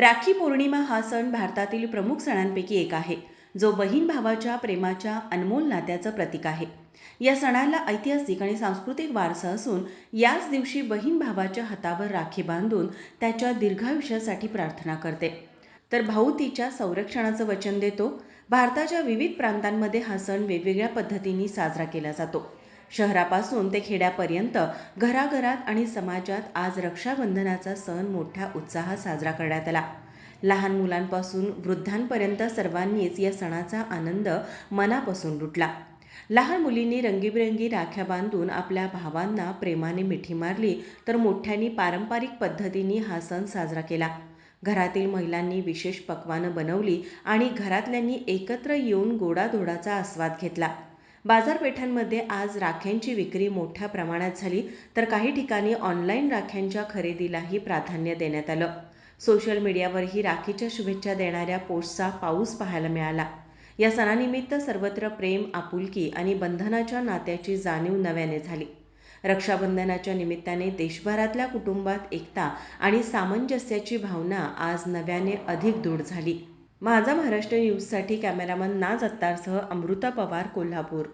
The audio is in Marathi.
राखी पौर्णिमा हा सण भारतातील प्रमुख सणांपैकी एक आहे. जो बहीण भावाच्या प्रेमाच्या अनमोल नात्याचं प्रतीक आहे. या सणाला ऐतिहासिक आणि सांस्कृतिक वारसा असून याच दिवशी बहीण भावाच्या हातावर राखी बांधून त्याच्या दीर्घायुष्यासाठी प्रार्थना करते. तर भाऊ तिच्या संरक्षणाचं वचन देतो. भारताच्या विविध प्रांतांमध्ये हा सण वेगवेगळ्या पद्धतीने साजरा केला जातो. शहरापासून ते खेड्यापर्यंत घराघरात आणि समाजात आज रक्षाबंधनाचा सण मोठ्या उत्साहात साजरा करण्यात आला. लहान मुलांपासून वृद्धांपर्यंत सर्वांनीच या सणाचा आनंद मनापासून लुटला. लहान मुलींनी रंगीबिरंगी राख्या बांधून आपल्या भावांना प्रेमाने मिठी मारली तर मोठ्यांनी पारंपरिक पद्धतीने हा सण साजरा केला. घरातील महिलांनी विशेष पक्वानं बनवली आणि घरातल्यांनी एकत्र येऊन गोडाधोडाचा आस्वाद घेतला. बाजारपेठांमध्ये आज राख्यांची विक्री मोठ्या प्रमाणात झाली तर काही ठिकाणी ऑनलाईन राख्यांच्या खरेदीलाही प्राधान्य देण्यात आलं. सोशल मीडियावरही राखीच्या शुभेच्छा देणाऱ्या पोस्टचा पाऊस पाहायला मिळाला. या सणानिमित्त सर्वत्र प्रेम आपुलकी आणि बंधनाच्या नात्याची जाणीव नव्याने झाली. रक्षाबंधनाच्या निमित्ताने देशभरातल्या कुटुंबात एकता आणि सामंजस्याची भावना आज नव्याने अधिक दृढ झाली. माझा महाराष्ट्र न्यूजसाठी कॅमेरामन नाज अत्तारसह अमृता पवार कोल्हापूर